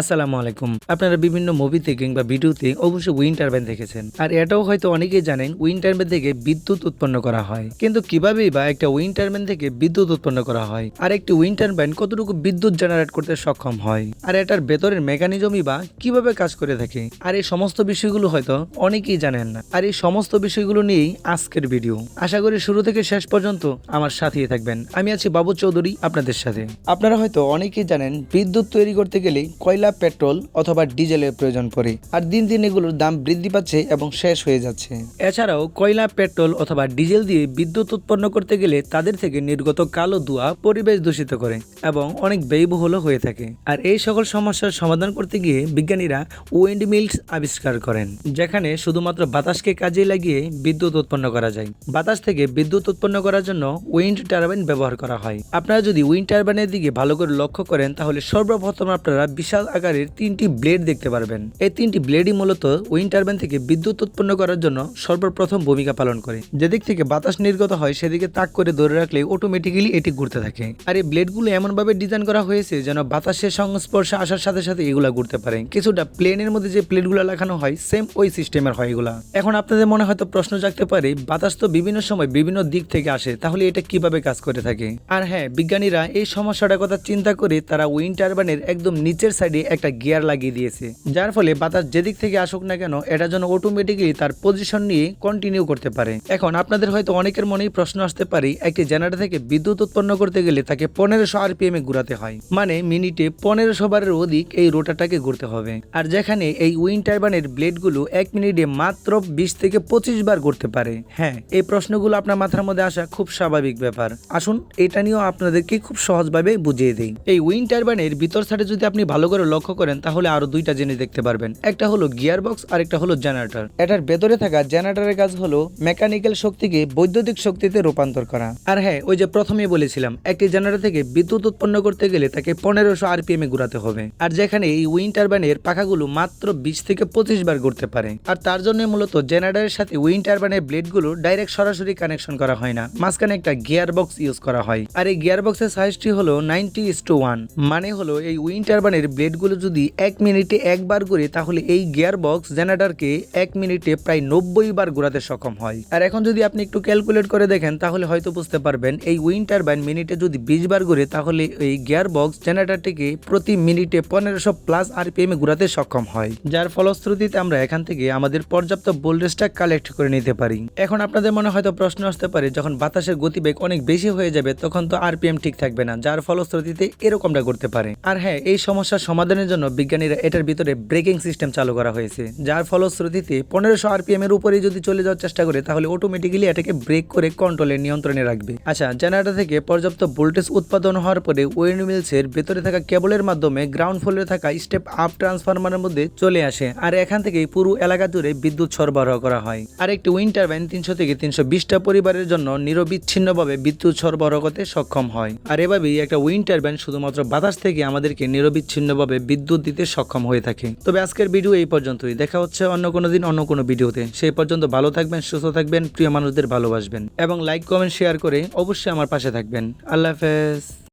আসসালামু আলাইকুম। আপনারা বিভিন্ন মুভিতে কিংবা ভিডিওতে অবশ্যই উইন্ড টারবাইন দেখেছেন। আর এটাও হয়তো অনেকেই জানেন উইন্ড টারবাইন থেকে বিদ্যুৎ উৎপন্ন করা হয়। কিন্তু কিভাবেই বা একটা উইন্ড টারবাইন থেকে বিদ্যুৎ উৎপন্ন করা হয়? আর একটি উইন্ড টারবাইন কতটুকু বিদ্যুৎ জেনারেট করতে সক্ষম হয়? আর এটার ভেতরের মেকানিজমই বা কীভাবে কাজ করে থাকে? আর এই সমস্ত বিষয়গুলো হয়তো অনেকেই জানেন না। আর এই সমস্ত বিষয়গুলো নিয়েই আজকের ভিডিও। আশা করি শুরু থেকে শেষ পর্যন্ত আমার সাথেই থাকবেন। আমি আছি বাবু চৌধুরী আপনাদের সাথে। আপনারা হয়তো অনেকেই জানেন, বিদ্যুৎ তৈরি করতে গেলে কয়লা পেট্রোল অথবা ডিজেলের প্রয়োজন পড়ে, আর দিন দিন এগুলোর দাম বৃদ্ধি পাচ্ছে এবং শেষ হয়ে যাচ্ছে। এছাড়াও, কয়লা, পেট্রোল অথবা ডিজেল দিয়ে বিদ্যুৎ উৎপন্ন করতে গেলে তাদের থেকে নির্গত কালো ধোঁয়া পরিবেশ দূষিত করে এবং অনেক ব্যয়বহুল হয়ে থাকে। আর এই সকল সমস্যার সমাধান করতে গিয়ে বিজ্ঞানীরা উইন্ড মিলস আবিষ্কার করেন, যেখানে শুধুমাত্র বাতাসকে কাজে লাগিয়ে বিদ্যুৎ উৎপন্ন করা যায়। বাতাস থেকে বিদ্যুৎ উৎপন্ন করার জন্য উইন্ড টারবাইন ব্যবহার করা হয়। আপনারা যদি উইন্ড টারবাইনের দিকে ভালো করে লক্ষ্য করেন, তাহলে সর্বপ্রথম আপনারা বিশাল আকারের তিনটি ব্লেড দেখতে পারবেন। এই তিনটি ব্লেডই মূলত উইন্ড টারবাইন থেকে বিদ্যুৎ উৎপন্ন করার জন্য সর্বপ্রথম ভূমিকা পালন করে। যেদিক থেকে বাতাস নির্গত হয়, সেদিকে তাক করে ধরে রাখলে অটোমেটিক্যালি এটি ঘুরতে থাকে। আর এই ব্লেডগুলো এমনভাবে ডিজাইন করা হয়েছে যেন বাতাসের সংস্পর্শে আসার সাথে সাথে এগুলা ঘুরতে পারে। কিছুটা প্লেনের মধ্যে যে প্লেটগুলো লাগানো হয় সেম ওই সিস্টেমের হয় এগুলা। এখন আপনাদের মনে হয়তো প্রশ্ন জাগতে পারে, বাতাস তো বিভিন্ন সময় বিভিন্ন দিক থেকে আসে, তাহলে এটা কীভাবে কাজ করে থাকে? আর হ্যাঁ বিজ্ঞানীরা এই সমস্যাটার কথা চিন্তা করে তারা উইন্ড টারবাইনের একদম নিচের সাইডে একটা গিয়ার লাগিয়ে দিয়েছে, যার ফলে বাতাস যেদিক থেকে আসুক না কেন, এটা যেন অটোমেটিক্যালি তার পজিশন নিয়ে কন্টিনিউ করতে পারে। এখন আপনাদের হয়তো অনেকের মনেই প্রশ্ন আসতে পারে, একটি জেনারেটর থেকে বিদ্যুৎ উৎপন্ন করতে গেলে তাকে পনেরোশো আরপিএম এ ঘুরাতে হয়। মানে মিনিটে পনেরোশো বারের অধিক এই রোটারটাকে ঘুরতে হবে। আর যেখানে এই উইন্ড টারবাইনের ব্লেডগুলো এক মিনিটে মাত্র বিশ থেকে পঁচিশ বার ঘুরতে পারে। হ্যাঁ এই প্রশ্নগুলো আপনার মাথার মধ্যে আসা খুব স্বাভাবিক ব্যাপার। আসুন, এটা নিয়েও আপনাদেরকে খুব সহজভাবে বুঝিয়ে দিই। এই উইন্ড টারবাইনের ভিতর সাইডে যদি আপনি ভালো করে লক্ষ্য করেন, তাহলে আরও দুইটা জিনিস দেখতে পারবেন। একটা হলো গিয়ার বক্স আর একটা হলো জেনারেটর। এটার ভেতরে থাকা জেনারেটরের কাজ হলো মেকানিক্যাল শক্তিকে বৈদ্যুতিক শক্তিতে রূপান্তর করা। আর হ্যাঁ ওই যে প্রথমেই বলেছিলাম, একটি জেনারেটর থেকে বিদ্যুৎ উৎপন্ন করতে গেলে তাকে পনেরোশো আরপিএম এ ঘুরাতে হবে। আর যেখানে এই উইন্ড টারবাইনের পাখাগুলো মাত্র বিশ থেকে পঁচিশ বার ঘুরতে পারে। আর তার জন্য মূলত জেনারেটরের সাথে উইন্ড টারবাইনের ব্লেডগুলো ডাইরেক্ট সরাসরি কানেকশন করা হয় না। মাঝখানে একটা গিয়ার বক্স ইউজ করা হয়। আর এই গিয়ার বক্সের সাইজটি হলো নাইনটি ইস টু ওয়ান মানে হলো এই উইন্ড টারবাইনের ব্লেডগুলো যদি এক মিনিটে একবার ঘুরে, তাহলে এই গিয়ার বক্স জেনারেটরকে এক মিনিটে প্রায় নব্বই বার ঘোরাতে সক্ষম হয়। আর এখন যদি আপনি একটু ক্যালকুলেট করে দেখেন, তাহলে হয়তো বুঝতে পারবেন, এই উইন্ড টারবাইন মিনিটে যদি বিশ বার ঘুরে, তাহলে এই গিয়ার বক্স জেনারেটরটিকে প্রতি মিনিটে পনেরোশো প্লাস আরপিএম এ ঘুরাতে সক্ষম হয়। যার ফলশ্রুতিতে আমরা এখান থেকে আমাদের পর্যাপ্ত ভোল্টেজটা কালেক্ট করে নিতে পারি। এখন আপনাদের মনে হয়তো প্রশ্ন আসতে পারে, যখন বাতাসের গতিবেগ অনেক বেশি হয়ে যাবে, তখন তো আরপিএম ঠিক থাকবে না, যার ফলশ্রুতিতে এরকমটা করতে পারে। আর হ্যাঁ এই সমস্যার সমাধানের জন্য বিজ্ঞানীরা এটার ভিতরে ব্রেকিং সিস্টেম চালু করা হয়েছে, যার ফলশ্রুতিতে পনেরোশো আরপিএম এর উপরে যদি চলে যাওয়ার চেষ্টা করে, তাহলে অটোমেটিক্যালি এটাকে ব্রেক করে কন্ট্রোলে নিয়ন্ত্রণে রাখবে। আচ্ছা জেনারেটর থেকে পর্যাপ্ত ভোল্টেজ উৎপাদন হওয়ার পরে ওয়েন্ড মিলসের ভেতরে থাকা কেবলের মাধ্যমে গ্রাউন্ড ফ্লোরে থাকা স্টেপ আপ ট্রান্সফরমারের মধ্যে চলে আসে, আর এখান থেকে পুরো এলাকা জুড়ে বিদ্যুৎ সরবরাহ করা হয়। আর একটি উইন্ড টারবাইন তিনশো থেকে তিনশো বিশটা পরিবারের জন্য নিরবিচ্ছিন্নভাবে বিদ্যুৎ সরবরাহ করতে সক্ষম হয়। আর এভাবেই একটা উইন্ড টারবাইন শুধুমাত্র বাতাস থেকে আমাদেরকে নিরবিচ্ছিন্নভাবে বিদ্যুৎ দিতে সক্ষম হয়ে থাকে। তবে আজকের ভিডিও এই পর্যন্তই। দেখা হচ্ছে অন্য কোনো দিন, অন্য কোনো ভিডিওতে। সেই পর্যন্ত ভালো থাকবেন, সুস্থ থাকবেন, প্রিয় মানুষদের ভালোবাসবেন। এবং লাইক কমেন্ট শেয়ার করে অবশ্যই আমার পাশে থাকবেন। আল্লাহ হাফেজ।